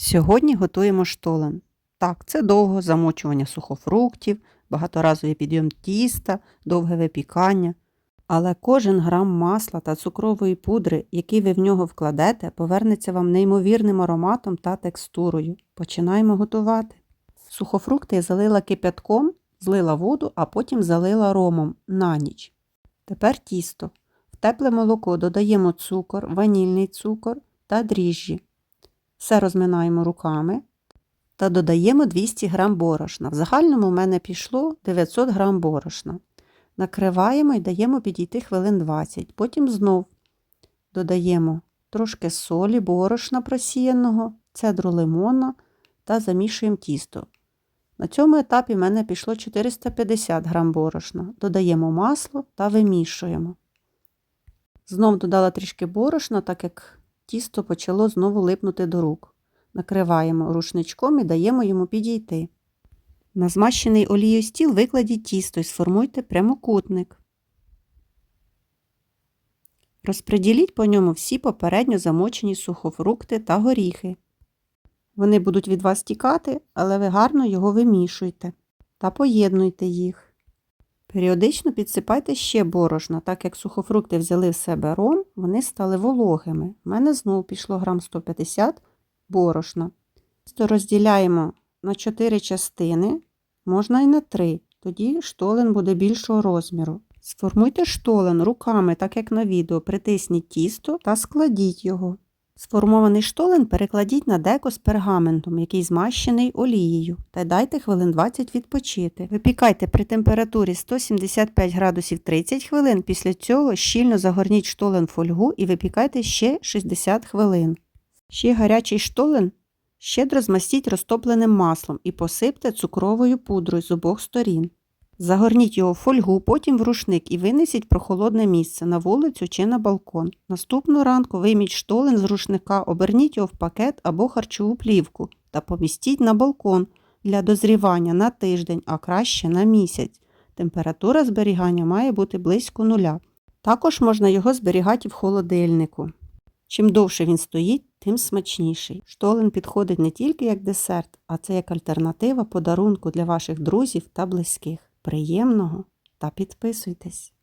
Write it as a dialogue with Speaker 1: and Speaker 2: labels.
Speaker 1: Сьогодні готуємо штолен. Так, це довго замочування сухофруктів, багаторазовий підйом тіста, довге випікання. Але кожен грам масла та цукрової пудри, який ви в нього вкладете, повернеться вам неймовірним ароматом та текстурою. Починаємо готувати. Сухофрукти я залила кипятком, злила воду, а потім залила ромом на ніч. Тепер тісто. В тепле молоко додаємо цукор, ванільний цукор та дріжджі. Все розминаємо руками та додаємо 200 г борошна. В загальному в мене пішло 900 г борошна. Накриваємо і даємо підійти хвилин 20. Потім знов додаємо трошки солі, борошна просіяного, цедру лимона та замішуємо тісто. На цьому етапі в мене пішло 450 г борошна. Додаємо масло та вимішуємо. Знов додала трішки борошна, так як тісто почало знову липнути до рук. Накриваємо рушничком і даємо йому підійти. На змащений олією стіл викладіть тісто і сформуйте прямокутник. Розпреділіть по ньому всі попередньо замочені сухофрукти та горіхи. Вони будуть від вас тікати, але ви гарно його вимішуйте та поєднуйте їх. Періодично підсипайте ще борошна, так як сухофрукти взяли в себе ром, вони стали вологими. У мене знову пішло грам 150 борошна. Тісто розділяємо на 4 частини, можна і на 3, тоді штолен буде більшого розміру. Сформуйте штолен руками, так як на відео, притисніть тісто та складіть його. Сформований штолен перекладіть на деко з пергаментом, який змащений олією, та дайте хвилин 20 відпочити. Випікайте при температурі 175 градусів 30 хвилин, після цього щільно загорніть штолен в фольгу і випікайте ще 60 хвилин. Ще гарячий штолен щедро змастіть розтопленим маслом і посипте цукровою пудрою з обох сторін. Загорніть його в фольгу, потім в рушник і винесіть прохолодне місце на вулицю чи на балкон. Наступного ранку вийміть штолен з рушника, оберніть його в пакет або харчову плівку та помістіть на балкон для дозрівання на тиждень, а краще на місяць. Температура зберігання має бути близько нуля. Також можна його зберігати в холодильнику. Чим довше він стоїть, тим смачніший. Штолен підходить не тільки як десерт, а це як альтернатива подарунку для ваших друзів та близьких. Приємного та підписуйтесь!